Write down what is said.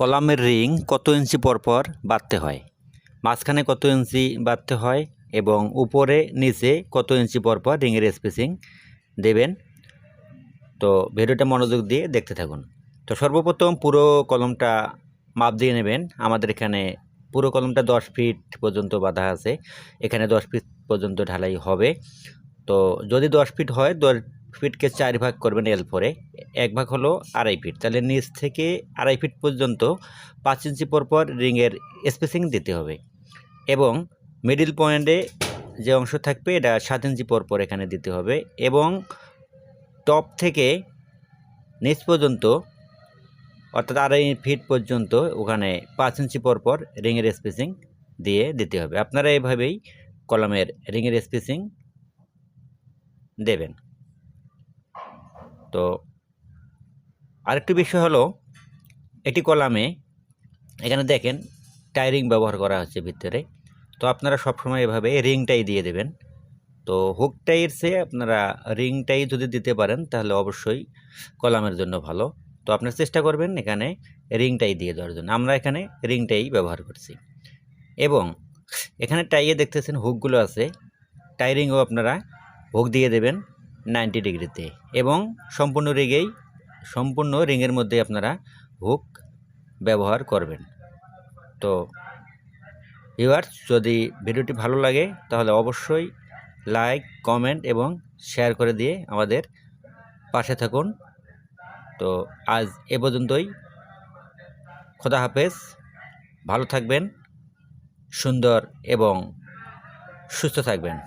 কলামের রিং কত ইঞ্চি পরপর বাঁধতে হয়? মাঝখানে কত ইঞ্চি বাঁধতে হয় এবং উপরে, নিচে কত ইঞ্চি পরপর রিংয়ের স্পেসিং দেবেন? তো ভিডিওটা মনোযোগ দিয়ে দেখতে থাকুন। তো সর্বপ্রথম পুরো কলমটা মাপ দিয়ে নেবেন। আমাদের এখানে পুরো কলমটা দশ ফিট পর্যন্ত বাঁধা আছে। এখানে দশ ফিট পর্যন্ত ঢালাই হবে। তো যদি দশ ফিট হয় ফিটকে চার ভাগ করবেন এল ফোরে এক ভাগ হলো আড়াই ফিট। তাহলে নিচ থেকে আড়াই ফিট পর্যন্ত পাঁচ ইঞ্চি পরপর রিংয়ের স্পেসিং দিতে হবে। এবং মিডিল পয়েন্টে যে অংশ থাকবে, এটা সাত ইঞ্চি পরপর এখানে দিতে হবে। এবং টপ থেকে নিচ পর্যন্ত, অর্থাৎ আড়াই ফিট পর্যন্ত ওখানে পাঁচ ইঞ্চি পরপর রিংয়ের স্পেসিং দিয়ে দিতে হবে। আপনারা এভাবেই কলমের রিংয়ের স্পেসিং দেবেন। তো আরেকটি বিষয় হলো একটি কলামে এখানে দেখেন টাইরিং ব্যবহার করা হচ্ছে ভিতরে। তো আপনারা সবসময় এভাবে রিংটাই দিয়ে দেবেন। তো হুকটাইয়ের চেয়ে আপনারা রিংটাই যদি দিতে পারেন, তাহলে অবশ্যই কলামের জন্য ভালো। তো আপনার চেষ্টা করবেন এখানে রিংটাই দিয়ে দেওয়ার জন্য। আমরা এখানে রিংটাই ব্যবহার করছি। এবং এখানে টাইয়ে দেখতেছেন হুকগুলো আছে। টাইরিংও আপনারা হুক দিয়ে দেবেন। নাইনটি ডিগ্রিতে এবং সম্পূর্ণ রিগেই, সম্পূর্ণ রিংয়ের মধ্যে আপনারা হুক ব্যবহার করবেন। তো ভিউয়ার্স যদি ভিডিওটি ভালো লাগে, তাহলে অবশ্যই লাইক কমেন্ট এবং শেয়ার করে দিয়ে আমাদের পাশে থাকুন। তো আজ এ পর্যন্তই। খোদা হাফেজ। ভালো থাকবেন, সুন্দর এবং সুস্থ থাকবেন।